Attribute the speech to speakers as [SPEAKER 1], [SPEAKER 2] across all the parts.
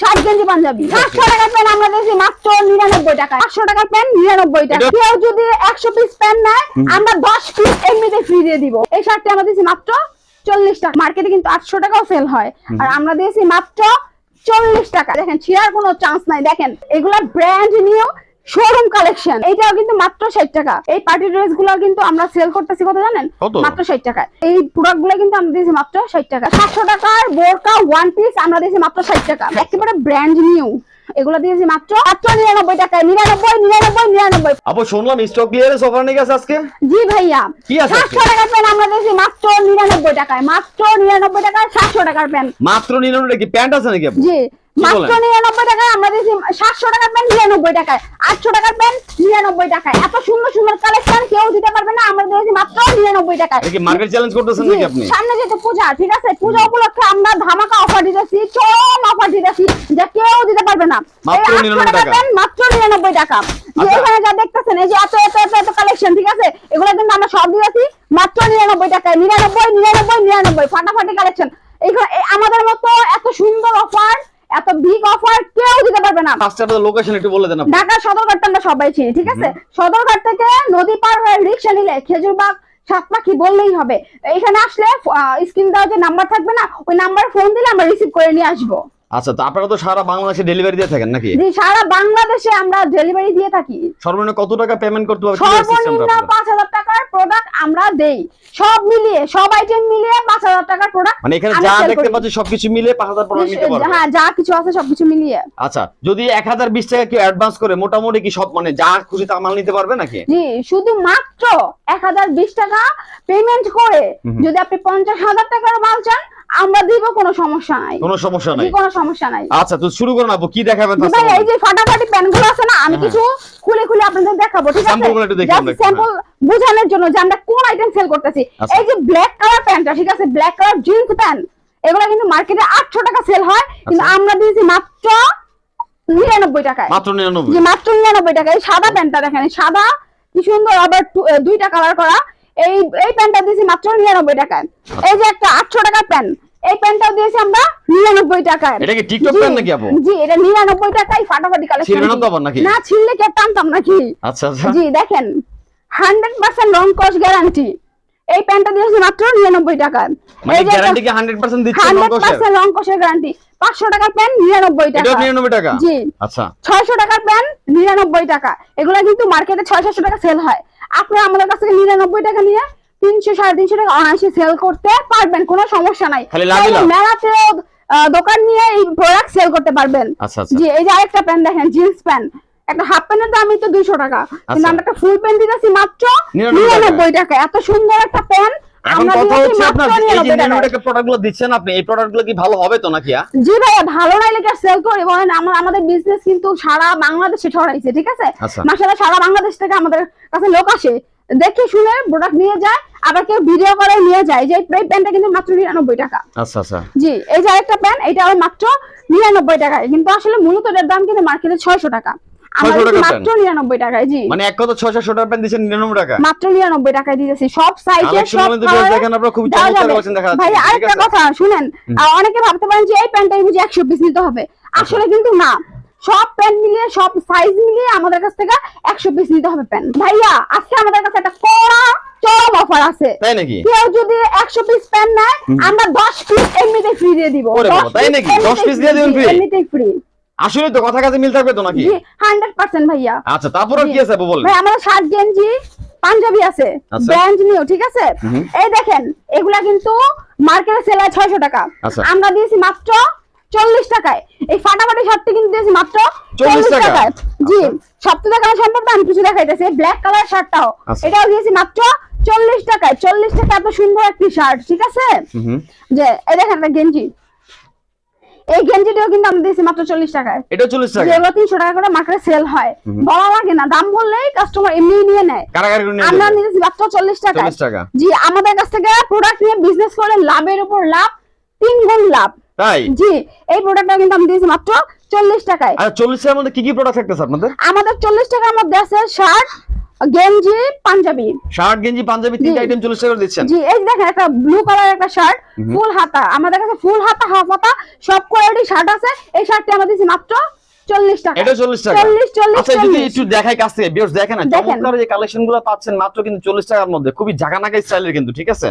[SPEAKER 1] Shirt গেঞ্জি পাঞ্জাবি। সাতশো টাকার প্যান্ট আমরা দিয়েছি মাত্র নিরানব্বই টাকা। পাঁচশো টাকার প্যান্ট নিরানব্বই টাকা। কেউ যদি একশো পিস প্যান্ট নেয় আমরা দশ পিস এমনিতে ফ্রি দিয়ে দিব। এই শার্টটা আমরা দিয়েছি মাত্র চল্লিশ টাকা। মার্কেটে কিন্তু আটশো টাকাও সেল হয়। আর আমরা দিয়েছি মাত্র চল্লিশ টাকা। দেখেন ছিঁড়ার কোনো চান্স নাই। দেখেন এগুলা ব্র্যান্ড নিয়েও শোরুম কালেকশন এইটাও কিন্তু মাত্র ষাট টাকা। এই পার্টি ড্রেসগুলো কিন্তু আমরা সেল করতেছি কত জানেন? মাত্র ষাট টাকা এই প্রোডাক্টগুলো কিন্তু আমরা দিয়েছি মাত্র ষাট টাকা সাতশো টাকার বোরকা ওয়ান পিস আমরা দিয়েছি মাত্র ষাট টাকা। একেবারে ব্র্যান্ড নিউ এগুলো দিয়েছি মাত্র মাত্র নিরানব্বই টাকা নিরানব্বই নিরানব্বই নিরানব্বই।
[SPEAKER 2] আপু শুনলাম স্টক অফার নিয়ে গেছে আজকে?
[SPEAKER 1] জি ভাইয়া।
[SPEAKER 2] কি আছে
[SPEAKER 1] সাতশো টাকার প্যান্ট আমরা দিয়েছি মাত্র নিরানব্বই টাকায় মাত্র নিরানব্বই টাকায় সাতশো টাকার প্যান্ট
[SPEAKER 2] মাত্র নিরানব্বই কি? প্যান্ট আছে নাকি
[SPEAKER 1] জি মাত্র নিরানব্বই টাকায় আমরা দিয়েছি সাতশো টাকার প্যান্ট নিরানব্বই টাকায়। আটশো টাকার প্যান্ট নিরানব্বই টাকায়। এত সুন্দর সুন্দর কালেকশন কেউ দিতে পারবে না আমরা দিয়েছি মাত্র নিরানব্বই টাকায়।
[SPEAKER 2] মার্কেট চ্যালেঞ্জ করতেছেন নাকি আপনি?
[SPEAKER 1] সামনে যেহেতু পূজা ঠিক আছে? পূজা উপলক্ষে আমরা ধামাকা অফার দিতেছি চরম অফার দিতেছি যা পারবে না।
[SPEAKER 2] মাত্র 99 টাকা।
[SPEAKER 1] মাত্র নিরানব্বই টাকা। যে
[SPEAKER 2] আচ্ছা।
[SPEAKER 1] এখানে যা দেখতেছেন এই যে এত এত এত এত কালেকশন ঠিক আছে? এগুলো কিন্তু আমরা সব দিয়েছি মাত্র নিরানব্বই টাকায়। নিরানব্বই নিরানব্বই নিরানব্বই ফাটাফাটি কালেকশন এগুলো এই আমাদের মতো এত সুন্দর অফার এত বিগ অফার কেউ দিতে পারবে না।
[SPEAKER 2] ফার্স্ট আপনাদের লোকেশন একটু বলে দেন
[SPEAKER 1] ঢাকা সদরঘাটটা আমরা সবাই চিনি ঠিক আছে? সদরঘাট থেকে নদী পার হয়ে রিক্সা নিলে খেজুরবাগ সাত পাখি বললেই হবে। এখানে আসলে স্ক্রিন দেওয়া যে নাম্বার থাকবে না ওই নাম্বার ফোন দিলে আমরা রিসিভ করে নিয়ে আসব।
[SPEAKER 2] আচ্ছা তো আপনারা তো সারা বাংলাদেশে ডেলিভারি দিয়ে থাকেন নাকি?
[SPEAKER 1] যে সারা বাংলাদেশে আমরা ডেলিভারি দিয়ে থাকি।
[SPEAKER 2] সর্বনিম্ন কত টাকা পেমেন্ট করতে হবে?
[SPEAKER 1] সর্বনিম্ন
[SPEAKER 2] আপনাদের?
[SPEAKER 1] পাঁচ হাজার টাকার প্রোডাক্ট আমরা দেই। সব মিলিয়ে সব আইটেম মিলিয়ে পাঁচ হাজার টাকার প্রোডাক্ট
[SPEAKER 2] মানে এখানে যা দেখতে পাচ্ছি সবকিছু মিলে পাঁচ হাজার টাকা নিতে পারবে।
[SPEAKER 1] হ্যাঁ যা কিছু আছে সবকিছু মিলিয়ে।
[SPEAKER 2] আচ্ছা যদি এক হাজার বিশ টাকা কেউ অ্যাডভান্স করে মোটামুটি কি সব মানে যা খুশি তা মাল নিতে পারবে নাকি?
[SPEAKER 1] জি শুধু মাত্র এক হাজার বিশ টাকা পেমেন্ট করে। যদি আপনি পঞ্চাশ হাজার টাকার মাল চান আমরা দিব কোনো সমস্যা নাই।
[SPEAKER 2] কোনো সমস্যা নাই।
[SPEAKER 1] কোনো সমস্যা নাই।
[SPEAKER 2] আচ্ছা তো শুরু করুন আপু কি দেখাবেন
[SPEAKER 1] ভাই এই যে ফাটাফাটি প্যানগুলো আছে না আমি কিছু খুলে খুলে আপনাদের দেখাবো ঠিক আছে?
[SPEAKER 2] Sample গুলো একটু দেখি আমরা
[SPEAKER 1] স্যাম্পল বোঝানোর জন্য যে আমরা কোন আইটেম সেল করতেছি।
[SPEAKER 2] আচ্ছা।
[SPEAKER 1] এই যে ব্ল্যাক কালার প্যান্টটা ঠিক আছে? ব্ল্যাক কালার জিন্স প্যান্ট এগুলো কিন্তু মার্কেটে আটশো টাকা সেল হয় কিন্তু
[SPEAKER 2] আচ্ছা।
[SPEAKER 1] আমরা দিয়েছি মাত্র নিরানব্বই টাকায়।
[SPEAKER 2] মাত্র নিরানব্বই।
[SPEAKER 1] যে মাত্র নিরানব্বই টাকা এই সাদা প্যান্টটা দেখেন সাদা কি সুন্দর আবার দুইটা কালার করা। এই এই প্যান্টটা দিয়েছি মাত্র নিরানব্বই টাকায়। এই যে একটা আটশো টাকার প্যান্ট এই প্যান্টটাও দিয়েছি আমরা নিরানব্বই টাকায়।
[SPEAKER 2] এটা কি টিকটক প্যান্ট নাকি আপু?
[SPEAKER 1] জি এটা নিরানব্বই টাকায় ফাটাফাটি কালেকশন
[SPEAKER 2] ছিঁড়বে না তো আবার নাকি?
[SPEAKER 1] না ছিঁড়লে কি টানতাম নাকি?
[SPEAKER 2] আচ্ছা আচ্ছা।
[SPEAKER 1] জি দেখেন হান্ড্রেড পার্সেন্ট রং কস গ্যারান্টি এই প্যান্টটা দিয়েছি মাত্র নিরানব্বই টাকায়।
[SPEAKER 2] মানে গ্যারান্টি কি হান্ড্রেড পার্সেন্ট দিচ্ছে
[SPEAKER 1] হান্ড্রেড
[SPEAKER 2] নকশের
[SPEAKER 1] পার্সেন্ট রং কসের গ্যারান্টি পাঁচশো টাকার প্যান্ট নিরানব্বই টাকা।
[SPEAKER 2] এটাও নিরানব্বই টাকা?
[SPEAKER 1] জি।
[SPEAKER 2] আচ্ছা।
[SPEAKER 1] ছয়শো টাকার প্যান্ট নিরানব্বই টাকা। এগুলো কিন্তু মার্কেটে ছয় সাতশো টাকা সেল হয়। আপনারা আমাদের কাছ থেকে নিরানব্বই টাকা নিয়ে তিনশো সাড়ে তিনশো টাকা অনায়াসে সেল করতে পারবেন কোনো সমস্যা নাই। মেলাতে দোকান নিয়ে এই প্রোডাক্ট সেল করতে পারবেন।
[SPEAKER 2] আচ্ছা আচ্ছা।
[SPEAKER 1] জি এই যে আরেকটা প্যান্ট দেখেন জিন্স প্যান্ট একটা হাফ প্যান্টের দামই তো দুইশো টাকা। কিন্তু
[SPEAKER 2] আচ্ছা।
[SPEAKER 1] আমরা একটা ফুল প্যান্ট দিতেছি মাত্র নিরানব্বই টাকা। এত সুন্দর একটা প্যান্ট
[SPEAKER 2] এখন কথা হচ্ছে আপনার এই যে
[SPEAKER 1] 99
[SPEAKER 2] নিরানব্বই
[SPEAKER 1] টাকায়।
[SPEAKER 2] টাকা প্রোডাক্টগুলো দিচ্ছেন আপনি এই প্রোডাক্ট কি ভালো হবে তো নাকি
[SPEAKER 1] জি ভাইয়া ভালো নাই লেগে সেল করি? বলেন আমার আমাদের বিজনেস কিন্তু সারা বাংলাদেশে ছড়াইছে ঠিক আছে?
[SPEAKER 2] আচ্ছা।
[SPEAKER 1] সারা বাংলাদেশ থেকে আমাদের কাছে লোক আসে। দেখে শুনে প্রোডাক্ট নিয়ে যায় আবার কেউ ভিডিও করে নিয়ে যায় যে এই প্যান্টটা কিন্তু মাত্র নিরানব্বই টাকা।
[SPEAKER 2] আচ্ছা আচ্ছা।
[SPEAKER 1] জি এই যে আরেকটা প্যান্ট এটা আবার মাত্র নিরানব্বই টাকায় কিন্তু আসলে মূলত এটার দাম কিন্তু মার্কেটে ছয়শো টাকা।
[SPEAKER 2] 600
[SPEAKER 1] মাত্র নিরানব্বই টাকায় জি।
[SPEAKER 2] মানে এক কথা ছয় সাতশো টাকা প্যান্ট দিচ্ছেন নিরানব্বই টাকা?
[SPEAKER 1] মাত্র নিরানব্বই টাকায় দিতেছি। সব সাইজে সব
[SPEAKER 2] মধ্যে বেশ
[SPEAKER 1] colour-এ
[SPEAKER 2] দেখেন আপনারা খুবই চমৎকার
[SPEAKER 1] যাবে।
[SPEAKER 2] collection দেখা যাচ্ছে,
[SPEAKER 1] ভাই আরেকটা কথা শুনেন। অনেকে ভাবতে পারেন যে এই প্যান্টটাই বুঝি একশো পিস নিতে হবে।
[SPEAKER 2] আচ্ছা।
[SPEAKER 1] আসলে কিন্তু না। সব প্যান্ট মিলিয়ে সব সাইজ মিলিয়ে আমাদের কাছ থেকে একশো পিস নিতে হবে প্যান্ট ভাইয়া আজকে আমাদের কাছে একটা কড়া চরম অফার আছে।
[SPEAKER 2] তাই নাকি?
[SPEAKER 1] কেউ যদি একশো পিস প্যান্ট নেয় আমরা দশ পিস এমনিতে ফ্রি দিয়ে দিব। 10
[SPEAKER 2] তাই নাকি? 10
[SPEAKER 1] এমনিতেই
[SPEAKER 2] piece দিয়ে দিবেন
[SPEAKER 1] ফ্রি
[SPEAKER 2] আসলে তো কথা কাছে মিল থাকবে তো নাকি?
[SPEAKER 1] জি হান্ড্রেড পার্সেন্ট ভাইয়া।
[SPEAKER 2] আচ্ছা তারপর কি আছে
[SPEAKER 1] ভাই আমাদের শার্ট গেঞ্জি পাঞ্জাবি আছে।
[SPEAKER 2] আচ্ছা।
[SPEAKER 1] ব্র্যান্ড নিউ ঠিক আছে? এই দেখেন এগুলা কিন্তু মার্কেটে সেল হয় ছয়শো টাকা।
[SPEAKER 2] আচ্ছা।
[SPEAKER 1] আমরা দিয়েছি মাত্র চল্লিশ টাকায়। এই ফাটাফাটি শার্টটি কিন্তু দিয়েছি মাত্র
[SPEAKER 2] 40
[SPEAKER 1] চল্লিশ টাকায়। জি
[SPEAKER 2] আচ্ছা।
[SPEAKER 1] তো দেখানো সম্ভব না আমি কিছু দেখাইতেছি। ব্ল্যাক কালার শার্টটাও।
[SPEAKER 2] আচ্ছা।
[SPEAKER 1] এটাও দিয়েছি মাত্র চল্লিশ টাকায়। চল্লিশ টাকা এত সুন্দর একটি শার্ট ঠিক আছে। যে এই দেখেন একটা গেঞ্জি। এই গেঞ্জিটিও কিন্তু আমরা দিয়েছি মাত্র চল্লিশ টাকায়।
[SPEAKER 2] এটা চল্লিশ টাকা?
[SPEAKER 1] যেগুলো তিনশো টাকা করে মার্কেটে সেল হয় বলা লাগে না। দাম বললেই কাস্টমার এমনি নিয়ে নেয়। আমরা। নিয়েছি মাত্র চল্লিশ টাকা
[SPEAKER 2] চল্লিশ টাকা।
[SPEAKER 1] জি আমাদের কাছ থেকে প্রোডাক্ট নিয়ে বিজনেস করে লাভের উপর লাভ তিন গুণ লাভ।
[SPEAKER 2] তাই?
[SPEAKER 1] জি এই প্রোডাক্টটা কিন্তু আমি দিয়েছি মাত্র চল্লিশ টাকায়।
[SPEAKER 2] আর চল্লিশ টাকার মধ্যে কি কি প্রোডাক্ট থাকতেছে আপনাদের?
[SPEAKER 1] আমাদের চল্লিশ টাকার মধ্যে আছে শার্ট গেঞ্জি পাঞ্জাবি।
[SPEAKER 2] শার্ট গেঞ্জি পাঞ্জাবি তিনটা আইটেম চল্লিশ টাকা করে দিচ্ছেন?
[SPEAKER 1] জি এই দেখেন একটা ব্লু কালার একটা শার্ট ফুল হাতা। আমাদের কাছে ফুল হাতা হাফ হাতা সব কোয়ালিটি শার্ট আছে। এই শার্টটি আমরা দিচ্ছি মাত্র টাকা।
[SPEAKER 2] এটা টাকা। আচ্ছা যদি একটু দেখাই কাছ থেকে দেখেন না চমৎকার যে কালেকশন পাচ্ছেন মাত্র কিন্তু চল্লিশ টাকার মধ্যে। খুবই জাগানাকা স্টাইলের কিন্তু ঠিক আছে?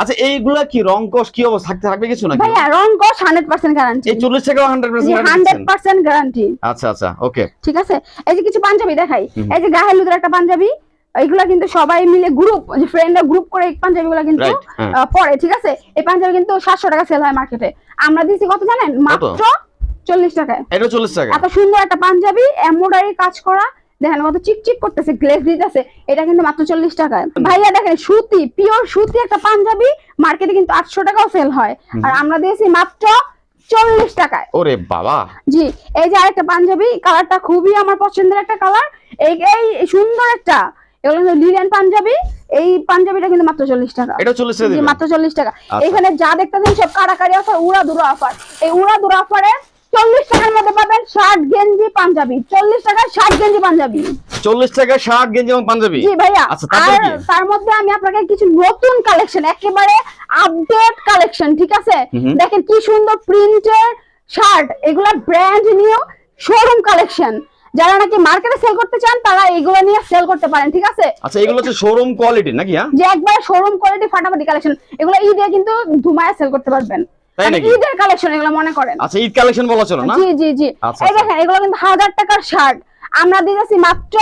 [SPEAKER 2] আচ্ছা এইগুলা কি রং কস কি অবস্থা? থাকতে থাকবে কিছু নাকি?
[SPEAKER 1] ভাইয়া রং কস হান্ড্রেড পার্সেন্ট গ্যারান্টি
[SPEAKER 2] এই চল্লিশ টাকা হান্ড্রেড
[SPEAKER 1] জি হান্ড্রেড পার্সেন্ট গ্যারান্টি
[SPEAKER 2] আচ্ছা আচ্ছা ওকে
[SPEAKER 1] ঠিক আছে? এই যে কিছু পাঞ্জাবি দেখাই। এই যে একটা পাঞ্জাবি এইগুলা কিন্তু সবাই মিলে গ্রুপ ফ্রেন্ডরা গ্রুপ করে এই পাঞ্জাবিগুলো কিন্তু
[SPEAKER 2] হ্যাঁ।
[SPEAKER 1] পরে ঠিক আছে? এই পাঞ্জাবি কিন্তু সাতশো টাকা সেল হয় মার্কেটে আমরা দিচ্ছি কত জানেন? মাত্র চল্লিশ টাকায়।
[SPEAKER 2] এটা চল্লিশ টাকা
[SPEAKER 1] এত সুন্দর একটা পাঞ্জাবি এমব্রয়ডারি কাজ করা। দেখেন কত চিকচিক করতেছে গ্লেজ দিতেছে এটা কিন্তু মাত্র চল্লিশ টাকায়। ভাইয়া দেখেন সুতি পিওর সুতি একটা পাঞ্জাবি মার্কেটে কিন্তু আটশো টাকাও সেল হয়। আর আমরা দিয়েছি মাত্র চল্লিশ টাকায়।
[SPEAKER 2] ওরে বাবা!
[SPEAKER 1] জি এই যে আরেকটা পাঞ্জাবি কালারটা খুবই আমার পছন্দের একটা কালার এই এই সুন্দর একটা এগুলো হলো লিলেন পাঞ্জাবি। এই পাঞ্জাবিটা কিন্তু মাত্র চল্লিশ টাকা।
[SPEAKER 2] এটা চল্লিশ টাকা
[SPEAKER 1] মাত্র চল্লিশ টাকা।
[SPEAKER 2] আচ্ছা।
[SPEAKER 1] এখানে যা দেখতেছেন সব কারাকারি অফার উড়া দুরা অফার। এই উড়া দুরা অফারে চল্লিশ টাকার মধ্যে পাবেন শার্ট গেঞ্জি পাঞ্জাবি। চল্লিশ শার্ট গেঞ্জি পাঞ্জাবি।
[SPEAKER 2] চল্লিশ টাকা গেঞ্জি এবং পাঞ্জাবি?
[SPEAKER 1] জি ভাইয়া।
[SPEAKER 2] আচ্ছা
[SPEAKER 1] আর তার মধ্যে আমি আপনাকে কিছু নতুন কালেকশন একেবারে আপডেট কালেকশন ঠিক আছে? দেখেন কি সুন্দর প্রিন্টের শার্ট এগুলা ব্র্যান্ড নিউ শোরুম কালেকশন যারা নাকি মার্কেটে সেল করতে চান তারা এগুলো নিয়ে সেল করতে পারেন ঠিক আছে?
[SPEAKER 2] আচ্ছা এগুলো হচ্ছে শোরুম কোয়ালিটি নাকি হ্যাঁ?
[SPEAKER 1] যে একবার শোরুম কোয়ালিটি ফাটাফাটি কালেকশন এগুলো ঈদে কিন্তু ধুমায় সেল করতে পারবেন।
[SPEAKER 2] তাই
[SPEAKER 1] মানে
[SPEAKER 2] নাকি?
[SPEAKER 1] ঈদের কালেকশন এগুলো মনে করেন।
[SPEAKER 2] আচ্ছা ঈদ কালেকশন বলা চলো না?
[SPEAKER 1] জি জি জি।
[SPEAKER 2] আচ্ছা,
[SPEAKER 1] এই
[SPEAKER 2] আচ্ছা।
[SPEAKER 1] দেখেন এগুলো কিন্তু টাকার শার্ট আমরা দিয়েছি মাত্র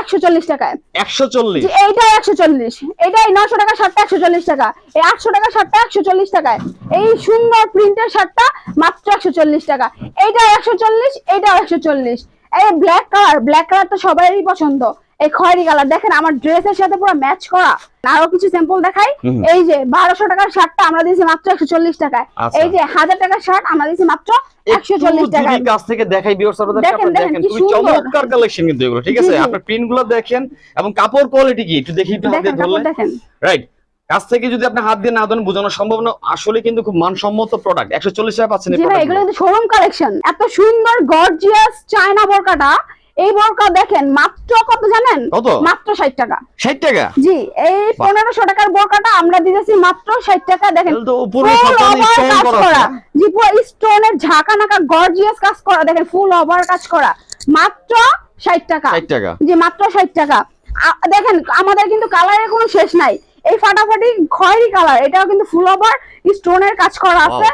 [SPEAKER 1] একশো চল্লিশ টাকায়।
[SPEAKER 2] একশো চল্লিশ?
[SPEAKER 1] জি, এইটাই একশো চল্লিশ। এটাই নশো টাকা শার্টটা একশো চল্লিশ টাকা। এই আটশো টাকা শার্টটা একশো চল্লিশ টাকায়। এই সুন্দর প্রিন্টের শার্টটা মাত্র একশো চল্লিশ টাকা। এইটা একশো চল্লিশ এইটাও একশো চল্লিশ। এই ব্ল্যাক কালার ব্ল্যাক কালার তো সবারই পছন্দ। এই খয়েরি কালার। দেখেন আমার ড্রেসের সাথে পুরো ম্যাচ করা। আরও কিছু স্যাম্পল দেখাই। এই যে বারোশো টাকার শার্টটা আমরা দিয়েছি মাত্র একশো চল্লিশ টাকায়।
[SPEAKER 2] আচ্ছা।
[SPEAKER 1] এই যে হাজার টাকার শার্ট আমরা দিয়েছি মাত্র একশো চল্লিশ টাকায়।
[SPEAKER 2] কাছ থেকে দেখাই
[SPEAKER 1] দেখেন, দেখেন,
[SPEAKER 2] দেখেন
[SPEAKER 1] কি
[SPEAKER 2] খুবই
[SPEAKER 1] সুন্দর।
[SPEAKER 2] চমৎকার কালেকশন কিন্তু এগুলো ঠিক আছে?
[SPEAKER 1] জি, জি।
[SPEAKER 2] আপনার প্রিন্টগুলো দেখেন এবং কাপড় কোয়ালিটি কি? একটু দেখি একটু হাত ধরলে। রাইট কাছ থেকে যদি আপনি হাত দিয়ে না ধরেন বোঝানো সম্ভব না। আসলে কিন্তু খুব মানসম্মত প্রোডাক্ট একশো চল্লিশ টাকা পাচ্ছেন
[SPEAKER 1] এগুলো কিন্তু শোরুম কালেকশন এত সুন্দর গর্জিয়াস চায়না বোরকাটা। এই বোরকা দেখেন মাত্র কত জানেন?
[SPEAKER 2] কত?
[SPEAKER 1] মাত্র ষাট টাকা।
[SPEAKER 2] ষাট টাকা?
[SPEAKER 1] জি এই পনেরোশো টাকার বোরকাটা আমরা দিতেছি মাত্র ষাট টাকা দেখেন
[SPEAKER 2] stone
[SPEAKER 1] কাজ
[SPEAKER 2] করা
[SPEAKER 1] জি পুরো স্টোনের ঝাঁকা নাকা গর্জিয়াস কাজ করা দেখেন ফুল ওভার কাজ করা। মাত্র ষাট টাকা।
[SPEAKER 2] ষাট টাকা।
[SPEAKER 1] জি মাত্র ষাট টাকা। দেখেন আমাদের কিন্তু কালারের কোনো শেষ নাই। এই ফাটাফাটি খয়েরি কালার এটাও কিন্তু ফুল ওভার স্টোনের কাজ করা আছে।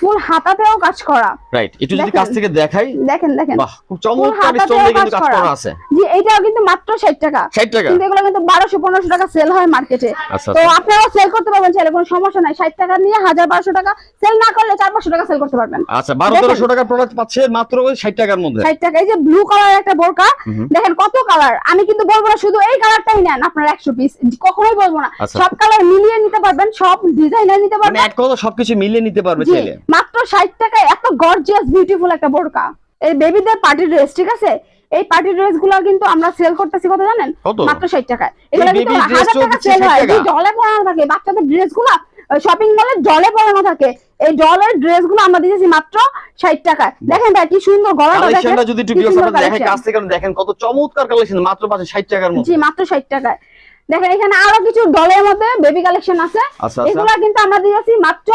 [SPEAKER 1] ফুল হাতাতেও কাজ করা।
[SPEAKER 2] রাইট একটু যদি কাছ থেকে দেখাই।
[SPEAKER 1] দেখেন দেখেন।
[SPEAKER 2] বাহ খুব চমৎকার স্টোন কিন্তু কাজ করা। আছে।
[SPEAKER 1] জি এইটাও কিন্তু মাত্র ষাট টাকা।
[SPEAKER 2] ষাট টাকা?
[SPEAKER 1] কিন্তু এগুলো কিন্তু বারোশো পনেরোশো টাকা সেল হয় মার্কেটে
[SPEAKER 2] আচ্ছা,
[SPEAKER 1] তো
[SPEAKER 2] আচ্ছা।
[SPEAKER 1] আপনারাও সেল করতে পারবেন চাইলে কোনো সমস্যা নাই। ষাট টাকা নিয়ে হাজার বারোশো টাকা সেল না করলে চার পাঁচশো টাকা সেল করতে পারবেন।
[SPEAKER 2] আচ্ছা বারো
[SPEAKER 1] দেখেন।
[SPEAKER 2] তেরোশো টাকার প্রোডাক্ট পাচ্ছে মাত্র ওই ষাট টাকার মধ্যে।
[SPEAKER 1] ষাট টাকা এই যে ব্লু কালার একটা বোরকা। দেখেন কত কালার আমি কিন্তু বলব না শুধু এই কালারটাই নেন আপনার একশো পিস কখনোই বলব না।
[SPEAKER 2] আচ্ছা।
[SPEAKER 1] সব কালার মিলিয়ে নিতে পারবেন সব ডিজাইনার নিতে
[SPEAKER 2] মানে
[SPEAKER 1] পারবেন।
[SPEAKER 2] এক কথা সবকিছু মিলিয়ে নিতে পারবে
[SPEAKER 1] জি।
[SPEAKER 2] চাইলে
[SPEAKER 1] মাত্র ষাট টাকায় এত গর্জিয়াস বিউটিফুল একটা বোরকা। এই বেবিদের পার্টি ড্রেস ঠিক আছে? এই পার্টি ড্রেসগুলো কিন্তু আমরা সেল করতেছি কত জানেন? মাত্র ষাট টাকায়। এগুলো কিন্তু
[SPEAKER 2] baby dress
[SPEAKER 1] হাজার
[SPEAKER 2] ও
[SPEAKER 1] টাকা সেল হয়? যে ডলে পরানো থাকে। বাচ্চাদের ড্রেসগুলো শপিং মলে ডলে পরানো থাকে। এই ডলের ড্রেসগুলো আমরা দিয়েছি মাত্র ষাট টাকায়। দেখেন ভাই কি সুন্দর গলাটা দেখেন।
[SPEAKER 2] যদি একটু দেখেন কাছ থেকে দেখেন? কত চমৎকার কালেকশন মাত্র পাচ্ছে ষাট টাকার মধ্যে।
[SPEAKER 1] জি মাত্র ষাট টাকায়। দেখেন এখানে আরও কিছু ডলের মধ্যে বেবি কালেকশন আছে।
[SPEAKER 2] আচ্ছা, আচ্ছা।
[SPEAKER 1] এগুলো কিন্তু আমরা দিয়েছি মাত্র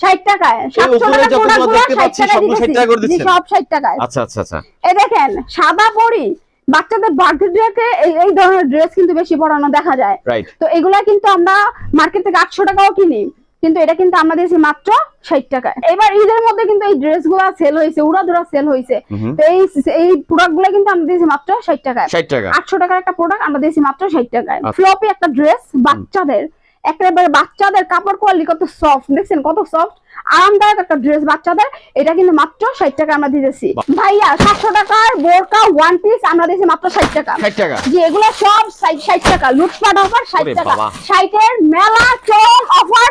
[SPEAKER 1] ষাট টাকায়। সাতশো
[SPEAKER 2] উপরে
[SPEAKER 1] টাকার
[SPEAKER 2] যতগুলো
[SPEAKER 1] প্রোডাক্টগুলো
[SPEAKER 2] দেখতে
[SPEAKER 1] ষাট
[SPEAKER 2] পাচ্ছি,
[SPEAKER 1] টাকায়
[SPEAKER 2] সবগুলো 60 টাকা।
[SPEAKER 1] সব ষাট টাকায়।
[SPEAKER 2] আচ্ছা আচ্ছা আচ্ছা।
[SPEAKER 1] এই দেখেন সাদা পরি বাচ্চাদের বার্থডেতে এই ধরনের ড্রেস কিন্তু বেশি পরানো দেখা যায়। তো এগুলা কিন্তু আমরা মার্কেট থেকে আটশো টাকাও কিনি কিন্তু এটা কিন্তু আমরা দিয়েছি মাত্র ষাট টাকায়। এবার ঈদের মধ্যে কিন্তু এই ড্রেসগুলা সেল হয়েছে উড়াধুরা সেল হয়েছে। তো এই এই প্রোডাক্টগুলা কিন্তু আমরা দিয়েছি মাত্র ষাট টাকায়।
[SPEAKER 2] ষাট টাকা।
[SPEAKER 1] আটশো টাকার একটা প্রোডাক্ট আমরা দিয়েছি মাত্র ষাট টাকায়।
[SPEAKER 2] আচ্ছা।
[SPEAKER 1] ফ্লপি একটা ড্রেস বাচ্চাদের একেবারে বাচ্চাদের কাপড় কোয়ালিটি কত সফট দেখছেন কত সফট আরামদায়ক একটা ড্রেস বাচ্চাদের এটা কিন্তু মাত্র ষাট টাকা আমরা দিতেছি। ভাইয়া সাতশো টাকার বোরকা ওয়ান পিস আমরা দিয়েছি মাত্র ষাট টাকা।
[SPEAKER 2] ষাট টাকা?
[SPEAKER 1] জি এগুলো সব ষাট ষাট টাকা। লুটপাট অফার ষাট টাকা। ষাটের মেলা চল অফার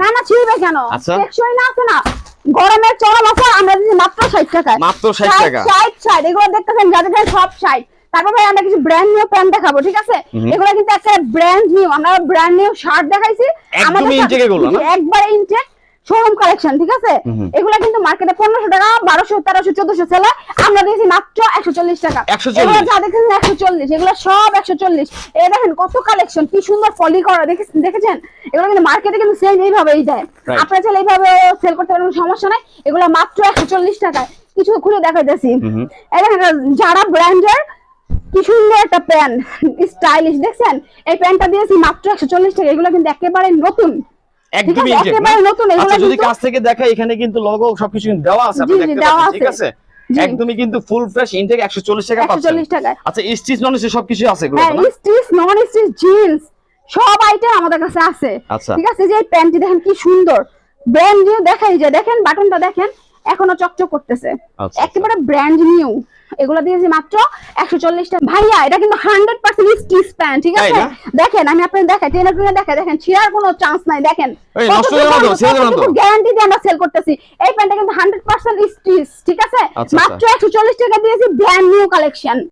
[SPEAKER 2] না?
[SPEAKER 1] না ছিঁড়বে কেন?
[SPEAKER 2] আচ্ছা।
[SPEAKER 1] টেকসই না আছে না। গরমের চরম অফার আমরা দিচ্ছি মাত্র ষাট টাকা
[SPEAKER 2] মাত্র 60 টাকা।
[SPEAKER 1] ষাট ষাট এগুলো দেখতেছেন যাদের সব ষাট। তারপর ভাই আমরা কিছু ব্র্যান্ড নিউ প্যান্ট দেখাবো ঠিক আছে? এগুলো কিন্তু একটা ব্র্যান্ড নিউ আমরা ব্র্যান্ড নিউ শার্ট দেখাইছি। আমাদের একবারে ইনটেক শোরুম কালেকশন ঠিক আছে। এগুলা কিন্তু মার্কেটে পনেরোশো টাকা বারোশো তেরোশো চোদ্দশো সেলে আমরা দিয়েছি মাত্র একশো চল্লিশ টাকা।
[SPEAKER 2] 140
[SPEAKER 1] এগুলো যা দেখেছেন একশো চল্লিশ এগুলো সব একশো চল্লিশ। এই দেখেন কত কালেকশন কি সুন্দর ফলি করা দেখে- দেখেছেন? এগুলো কিন্তু মার্কেটে কিন্তু সেম এইভাবেই দেয়. আপনারা চাইলে এইভাবে সেল করতে পারেন কোনো সমস্যা নাই। এগুলো মাত্র একশো চল্লিশ টাকায়। কিছু খুলে। এই দেখেন যারা ব্র্যান্ডের কি সুন্দর একটা প্যান্ট স্টাইলিশ দেখছেন? এই প্যান্টটা দিয়েছি মাত্র একশো চল্লিশ টাকা এগুলো কিন্তু একেবারে নতুন।
[SPEAKER 2] একদমই
[SPEAKER 1] আছে,
[SPEAKER 2] intact,
[SPEAKER 1] একেবারে
[SPEAKER 2] না?
[SPEAKER 1] নতুন, এগুলো
[SPEAKER 2] আচ্ছা যদি কাছ থেকে দেখাই এখানে কিন্তু লোগো সবকিছু দেওয়া আছে আপনি
[SPEAKER 1] জি, জি,
[SPEAKER 2] দেখতে পাচ্ছেন ঠিক
[SPEAKER 1] আছে।
[SPEAKER 2] আছে? একদমই কিন্তু ফুল ফ্রেশ ইনটেক 140 টাকা পাচ্ছেন। আচ্ছা স্টিচ নন স্টিচ সবকিছু আছে এগুলো
[SPEAKER 1] হ্যাঁ
[SPEAKER 2] না?
[SPEAKER 1] স্টিচ নন স্টিচ জিন্স সব আইটেম আমাদের কাছে আছে।
[SPEAKER 2] আচ্ছা।
[SPEAKER 1] ঠিক আছে যে এই প্যান্টটি দেখেন কি সুন্দর। ব্র্যান্ড নিউ দেখাই যে দেখেন বাটনটা দেখেন এখনও চকচক করতেছে।
[SPEAKER 2] আচ্ছা,
[SPEAKER 1] একেবারে ব্র্যান্ড নিউ এগুলো দিয়েছি মাত্র একশো চল্লিশটা। ভাইয়া এটা কিন্তু হান্ড্রেড পার্সেন্ট স্টিচ প্যান্ট ঠিক আছে? দেখেন আমি আপনাকে দেখাই টেনে টুনে দেখাই দেখেন ছিঁড়ার কোনো চান্স নাই দেখেন। গ্যারান্টি দিয়ে আমরা সেল করতেছি। এই প্যান্টটা কিন্তু হান্ড্রেড পার্সেন্ট স্টিচ ঠিক আছে?
[SPEAKER 2] আচ্ছা,
[SPEAKER 1] মাত্র একশো চল্লিশ টাকা দিয়েছি ব্র্যান্ড নিউ কালেকশন